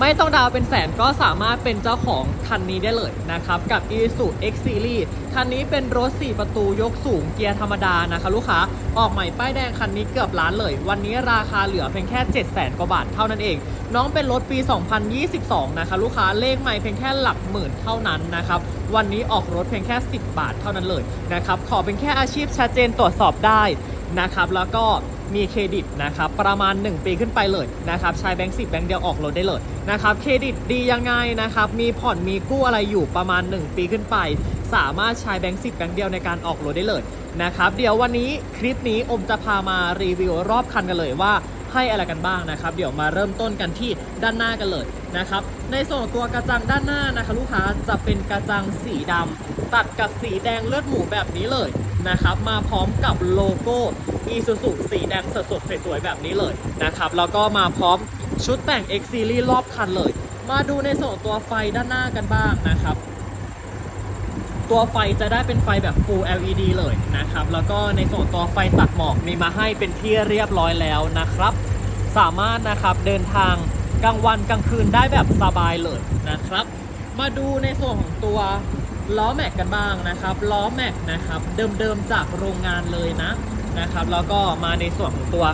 ไม่ต้องดาวเป็นแสนก็สามารถเป็นเจ้าของคันนี้ได้เลยนะครับ กับ Isuzu X Series คันนี้เป็นรถ 4 ประตูยกสูงเกียร์ธรรมดานะคะลูกค้า ออกใหม่ป้ายแดงคันนี้เกือบล้านเลย วันนี้ราคาเหลือเพียงแค่7 0 0 0 0 0กว่าบาทเท่านั้นเอง น้องเป็นรถปี 2022 นะคะลูกค้าเลขใหม่เพียงแค่หลักหมื่นเท่านั้นนะครับวันนี้ออกรถเพียงแค่ 10 บาทเท่านั้นเลยนะครับขอเป็นแค่อาชีพชัดเจนตรวจสอบได้นะครับแล้วก็ มีเครดิตนะครับประมาณ 1 ปีขึ้นไปเลยนะครับใช้แบงค์สิบแบงค์เดียวออกรถได้เลยนะครับเครดิตดียังไงนะครับมีผ่อนมีกู้อะไรอยู่ประมาณ 1 ปีขึ้นไป สามารถใช้แบงค์สิบแบงค์เดียวในการออกรถได้เลยนะครับเดี๋ยววันนี้คลิปนี้อมจะพามารีวิวรอบคันกันเลยว่าให้อะไรกันบ้างนะครับ เดี๋ยวมาเริ่มต้นกันที่ด้านหน้ากันเลยนะครับ ในส่วนตัวกระจังด้านหน้านะคะลูกค้าจะเป็นกระจังสีดำตัดกับสีแดงเลือดหมูแบบนี้เลย นะครับ มาพร้อมกับโลโก้ Isuzu สีแดงสดๆสวยๆแบบนี้เลยนะครับ แล้วก็มาพร้อมชุดแต่ง X Series รอบคันเลย มาดูในส่วนตัวไฟด้านหน้ากันบ้างนะครับ ตัวไฟจะได้เป็นไฟแบบ Full LED เลยนะครับ แล้วก็ในส่วนตัวไฟตัดหมอกมีมาให้เป็นที่เรียบร้อยแล้วนะครับ สามารถนะครับเดินทางกลางวันกลางคืนได้แบบสบายเลยนะครับ มาดูในส่วนของตัว ล้อแม็กกันบ้างนะครับล้อแม็กนะครับเดิมๆจากโรงงานเลยนะนะครับ แล้วก็มาในส่วนของตัว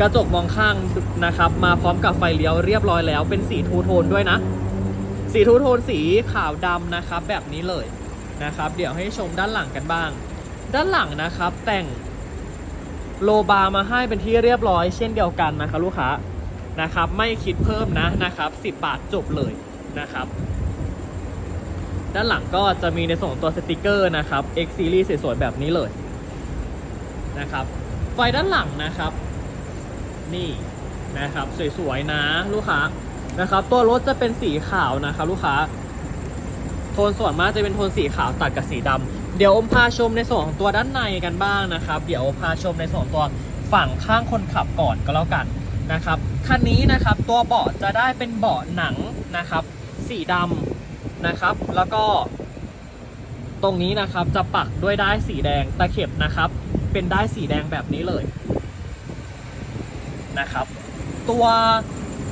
กระจกมองข้างนะครับ มาพร้อมกับไฟเลี้ยวเรียบร้อยแล้ว เป็นสีทูโทนด้วยนะสีทูโทนสีขาวดำนะครับ แบบนี้เลยนะครับ เดี๋ยวให้ชมด้านหลังกันบ้าง ด้านหลังนะครับ แต่งโลบาร์มาให้เป็นที่เรียบร้อยเช่นเดียวกันนะครับลูกค้านะครับ ไม่คิดเพิ่มนะนะครับ 10 บาทจบเลยนะครับ ด้านหลังก็จะมีในส่วนของตัวสติกเกอร์นะครับ X Series สวยๆแบบนี้เลยนะครับ ไฟด้านหลังนะครับ นี่นะครับสวยๆนะลูกค้านะครับ ตัวรถจะเป็นสีขาวนะครับลูกค้า โทนส่วนมากจะเป็นโทนสีขาวตัดกับสีดำเดี๋ยวอมพาชมในส่วนของตัวด้านในกันบ้างนะครับ เดี๋ยวพาชมในส่วนตัวฝั่งข้างคนขับก่อนก็แล้วกันนะครับคันนี้นะครับตัวเบาะจะได้เป็นเบาะหนังนะครับ สีดำ นะครับ แล้วก็ ตรงนี้นะครับจะปักด้วยได้ายสีแดงตะเข็บนะครับ เป็นได้ายสีแดงแบบนี้เลยนะครับ ตัว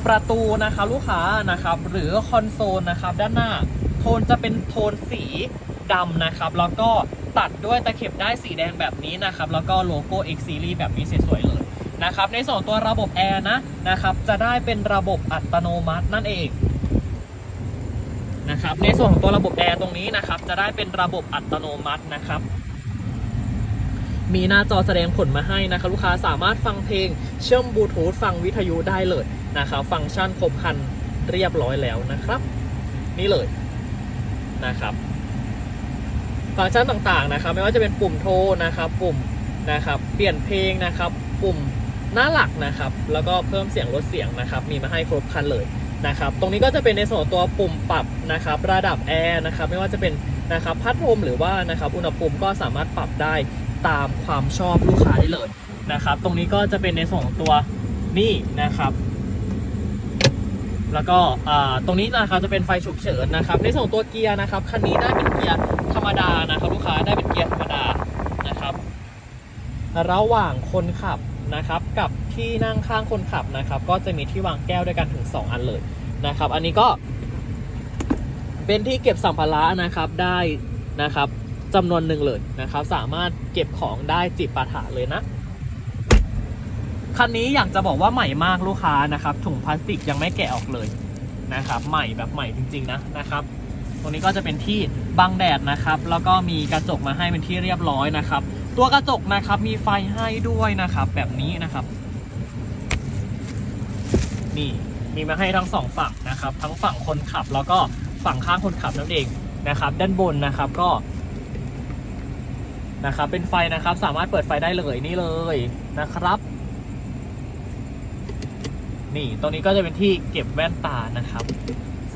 ประตูนะครับลูกค้านะครับ หรือคอนโซลนะครับ ด้านหน้าโทนจะเป็นโทนสีดำนะครับ แล้วก็ตัดด้วยตะเข็บได้สีแดงแบบนี้นะครับ แล้วก็โลโก้ X Series แบบนี้สวยๆเลยนะครับ ในส่วนตัวระบบแอร์นะนะครับ จะได้เป็นระบบอัตโนมัตินั่นเอง นะครับในส่วนของตัวระบบแอร์ตรงนี้นะครับจะได้เป็นระบบอัตโนมัตินะครับ มีหน้าจอแสดงผลมาให้นะครับลูกค้าสามารถฟังเพลงเชื่อมบลูทูธฟังวิทยุได้เลยนะครับฟังก์ชันครบครันเรียบร้อยแล้วนะครับ นี่เลยนะครับฟังก์ชันต่างๆนะครับ ไม่ว่าจะเป็นปุ่มโทรนะครับ ปุ่มนะครับ เปลี่ยนเพลงนะครับ ปุ่มหน้าหลักนะครับ แล้วก็เพิ่มเสียงลดเสียงนะครับ มีมาให้ครบครันเลย นะครับ ตรงนี้ก็จะเป็นในส่วนตัวปุ่มปรับนะครับ ระดับแอร์นะครับ ไม่ว่าจะเป็นนะครับพัดลมหรือว่านะครับอุณหภูมิก็สามารถปรับได้ตามความชอบลูกค้าได้เลยนะครับ ตรงนี้ก็จะเป็นในส่วนของตัวนี่นะครับ แล้วก็อ่าตรงนี้นะครับจะเป็นไฟฉุกเฉินนะครับ ในส่วนตัวเกียร์นะครับคันนี้ได้เป็นเกียร์ธรรมดานะครับ ลูกค้าได้เป็นเกียร์ธรรมดานะครับ ระหว่างคนขับนะครับกับ ที่นั่งข้างคนขับนะครับ ก็จะมีที่วางแก้วด้วยกันถึง 2 อันเลยนะครับ อันนี้ก็ เป็นที่เก็บสัมภาระนะครับได้นะครับจำนวนหนึ่งเลยนะครับ สามารถเก็บของได้จิบปาถะเลยนะคันนี้อยากจะบอกว่าใหม่มากลูกค้านะครับถุงพลาสติกยังไม่แกะออกเลยนะครับ ใหม่แบบใหม่จริง ๆ นะนะครับ ตรงนี้ก็จะเป็นที่บังแดดนะครับ แล้วก็มีกระจกมาให้เป็นที่เรียบร้อยนะครับ ตัวกระจกนะครับมีไฟให้ด้วยนะครับ แบบนี้นะครับ นี่มีมาให้ทั้งสองฝั่งนะครับ ทั้งฝั่งคนขับแล้วก็ฝั่งข้างคนขับนั่นเองนะครับ ด้านบนนะครับก็นะครับเป็นไฟนะครับสามารถเปิดไฟได้เลยนี่เลยนะครับ นี่ตรงนี้ก็จะเป็นที่เก็บแว่นตานะครับ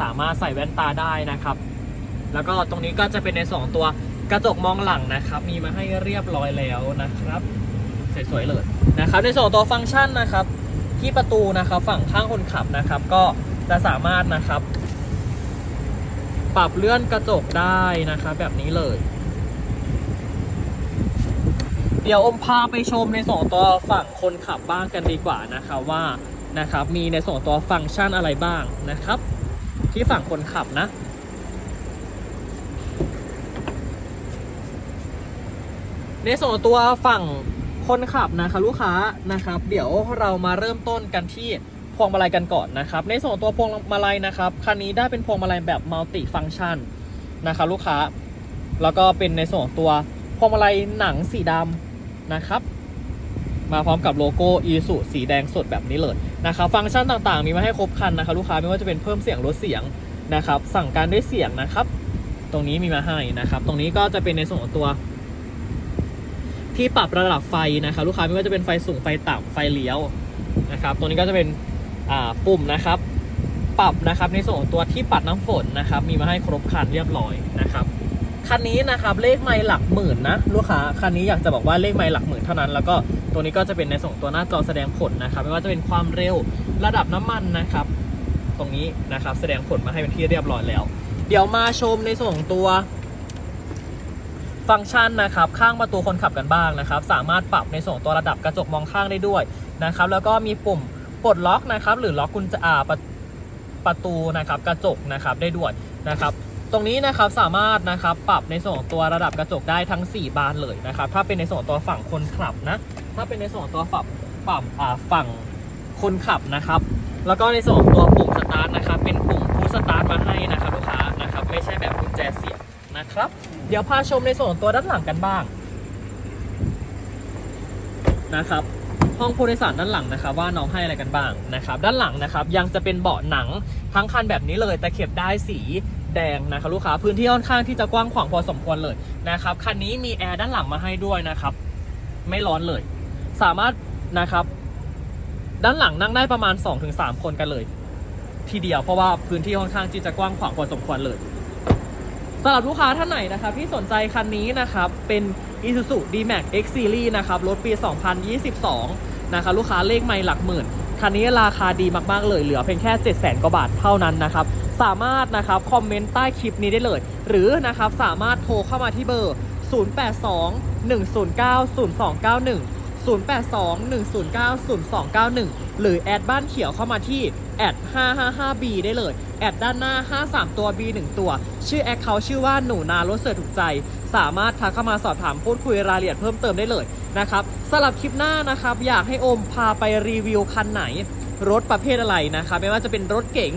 สามารถใส่แว่นตาได้นะครับ แล้วก็ตรงนี้ก็จะเป็นในสองตัวกระจกมองหลังนะครับ มีมาให้เรียบร้อยแล้วนะครับ สวยๆเลยนะครับ ในส่วนของตัวฟังก์ชันนะครับ ที่ประตูนะครับฝั่งข้างคนขับนะครับ ก็จะสามารถนะครับ ปรับเลื่อนกระจกได้นะครับแบบนี้เลย เดี๋ยวอมพาไปชมในส่วนตัวฝั่งคนขับบ้างกันดีกว่านะคะว่านะครับมีในส่วนตัวฟังก์ชันอะไรบ้างนะครับ ที่ฝั่งคนขับนะในส่วนตัวฝั่ง คนขับนะคะลูกค้านะครับ เดี๋ยวเรามาเริ่มต้นกันที่พวงมาลัยกันก่อนนะครับ ในส่วนตัวพวงมาลัยนะครับคันนี้ได้เป็นพวงมาลัยแบบมัลติฟังชันนะคะลูกค้า แล้วก็เป็นในส่วนตัวพวงมาลัยหนังสีดำนะครับ มาพร้อมกับโลโก้อีสุสีแดงสดแบบนี้เลยนะครับ ฟังก์ชันต่างๆ มีมาให้ครบคันนะคะลูกค้าไม่ว่าจะเป็นเพิ่มเสียงลดเสียงนะครับ สั่งการด้วยเสียงนะครับ ตรงนี้มีมาให้นะครับ ตรงนี้ก็จะเป็นในส่วนของตัว ที่ปรับระดับไฟนะครับลูกค้าไม่ว่าจะเป็นไฟสูงไฟต่ำไฟเลี้ยวนะครับ ตัวนี้ก็จะเป็นปุ่มนะครับ ปรับนะครับในส่วนของตัวที่ปัดน้ำฝนนะครับ มีมาให้ครบคันเรียบร้อยนะครับคันนี้นะครับเลขไมล์หลักหมื่นนะลูกค้าคันนี้อยากจะบอกว่าเลขไมล์หลักหมื่นเท่านั้น แล้วก็ตัวนี้ก็จะเป็นในส่วนของตัวหน้าจอแสดงผลนะครับ ไม่ว่าจะเป็นความเร็วระดับน้ำมันนะครับ ตรงนี้นะครับแสดงผลมาให้เป็นที่เรียบร้อยแล้ว เดี๋ยวมาชมในส่วนของตัว ฟังก์ชันนะครับข้างประตูคนขับกันบ้างนะครับ สามารถปรับในส่วนตัวระดับกระจกมองข้างได้ด้วยนะครับ แล้วก็มีปุ่มปลดล็อกนะครับ หรือล็อกกุญแจอ่าประประตูนะครับกระจกนะครับได้ด้วยนะครับ ตรงนี้นะครับสามารถนะครับปรับในส่วนตัวระดับกระจกได้ทั้ง 4 บานเลยนะครับ ถ้าเป็นในส่วนตัวฝั่งคนขับนะถ้าเป็นในส่วนตัวฝั่งปรับอ่าฝั่งคนขับนะครับ แล้วก็ในส่วนตัวปุ่มสตาร์ทนะครับ เป็นปุ่มพุชสตาร์ทมาให้นะครับลูกค้านะครับ ไม่ใช่แบบกุญแจเสียบนะครับ เดี๋ยวพาชมในส่วนตัวด้านหลังกันบ้าง นะครับ ห้องผู้โดยสารด้านหลังนะครับ ว่าน้องให้อะไรกันบ้างนะครับ ด้านหลังนะครับ ยังจะเป็นเบาะหนังทั้งคันแบบนี้เลยแต่เข็บได้สีแดงนะครับลูกค้าพื้นที่ค่อนข้างที่จะกว้างขวางพอสมควรเลยนะครับคันนี้มีแอร์ด้านหลังมาให้ด้วยนะครับ ไม่ร้อนเลย สามารถนะครับ ด้านหลังนั่งได้ประมาณ 2-3 คนกันเลย ทีเดียวเพราะว่าพื้นที่ค่อนข้างที่จะกว้างขวางพอสมควรเลยำหรับลูกค้าท่านไหนนะครับที่สนใจคันนี้นะครับเป็น Isuzu D-Max X Series นะครับรถปี 2022 นะครับลูกค้าเลขไม่หลักหมื่น คันนี้ราคาดีมาก ๆ เลยเหลือเพียงแค่ 700,000กว่าบาทเท่านั้นนะครับสามารถนะครับคอมเมนต์ใต้คลิปนี้ได้เลย หรือนะครับสามารถโทรเข้ามาที่เบอร์ 082 109 0291 0821090291 หรือแอดบ้านเขียวเข้ามาที่แอด 555B ได้เลย แอดด้านหน้า 53 ตัว B 1ตัว ชื่อแอคเขาชื่อว่าหนูนารถเสือถูกใจ สามารถทักเข้ามาสอบถามพูดคุยรายละเอียดเพิ่มเติมได้เลยนะครับสำหรับคลิปหน้านะครับ อยากให้โอมพาไปรีวิวคันไหน รถประเภทอะไรนะครับไม่ว่าจะเป็นรถเก๋ง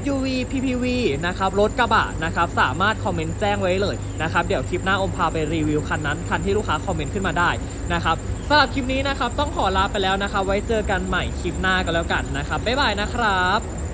SUV PPV นะครับรถกระบะนะครับสามารถคอมเมนต์แจ้งไว้เลยนะครับเดี๋ยวคลิปหน้าอมพาไปรีวิวคันนั้น คันที่ลูกค้าคอมเมนต์ขึ้นมาได้นะครับ สำหรับคลิปนี้นะครับต้องขอลาไปแล้วนะคะ ไว้เจอกันใหม่คลิปหน้ากันแล้วกันนะครับบ๊ายบายนะครับ